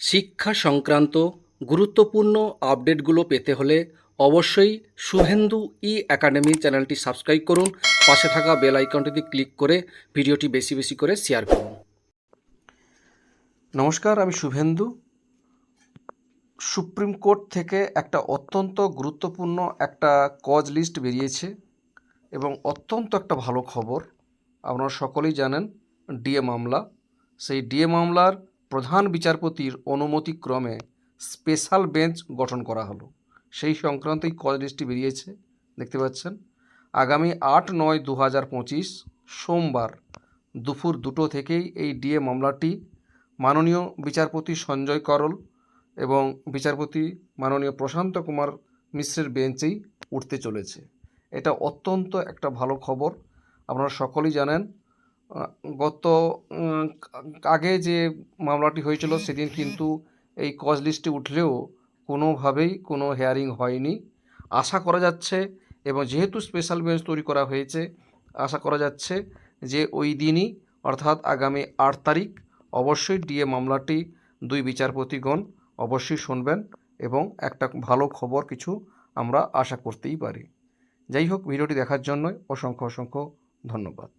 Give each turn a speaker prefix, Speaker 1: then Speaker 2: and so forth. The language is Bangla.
Speaker 1: শিক্ষা সংক্রান্ত গুরুত্বপূর্ণ আপডেটগুলো পেতে হলে অবশ্যই শুভেন্দু ই একাডেমি চ্যানেলটি সাবস্ক্রাইব করুন। পাশে থাকা বেল আইকনটিতে ক্লিক করে ভিডিওটি বেশি বেশি করে শেয়ার করুন। নমস্কার, আমি শুভেন্দু। সুপ্রিম কোর্ট থেকে একটা অত্যন্ত গুরুত্বপূর্ণ একটা কজ লিস্ট বেরিয়েছে এবং অত্যন্ত একটা ভালো খবর। আপনারা সকলেই জানেন, ডিএ মামলা। সেই ডিএ মামলার প্রধান বিচারপতির অনুমতিক্রমে স্পেশাল বেঞ্চ গঠন করা হলো। সেই সংক্রান্ত এই কজ লিস্টটি বেরিয়েছে, দেখতে পাচ্ছেন। আগামী আট নয় দু হাজার পঁচিশ সোমবার দুপুর দুটো থেকেই এই ডিএ মামলাটি মাননীয় বিচারপতি সঞ্জয় করল এবং বিচারপতি মাননীয় প্রশান্ত কুমার মিশ্রের বেঞ্চেই উঠতে চলেছে। এটা অত্যন্ত একটা ভালো খবর। আপনারা সকলেই জানেন গত আগে যে মামলাটি হয়েছিল সেদিন কিন্তু এই কজ লিস্টে উঠলেও কোনোভাবেই কোনো হেয়ারিং হয়নি। আশা করা যাচ্ছে এবং যেহেতু স্পেশাল বেঞ্চ তৈরি করা হয়েছে, আশা করা যাচ্ছে যে ওই দিনই, অর্থাৎ আগামী আট তারিখ, অবশ্যই ডিএ মামলাটি দুই বিচারপতিগণ অবশ্যই শুনবেন এবং একটা ভালো খবর কিছু আমরা আশা করতেই পারি। যাই হোক, ভিডিওটি দেখার জন্য অসংখ্য অসংখ্য ধন্যবাদ।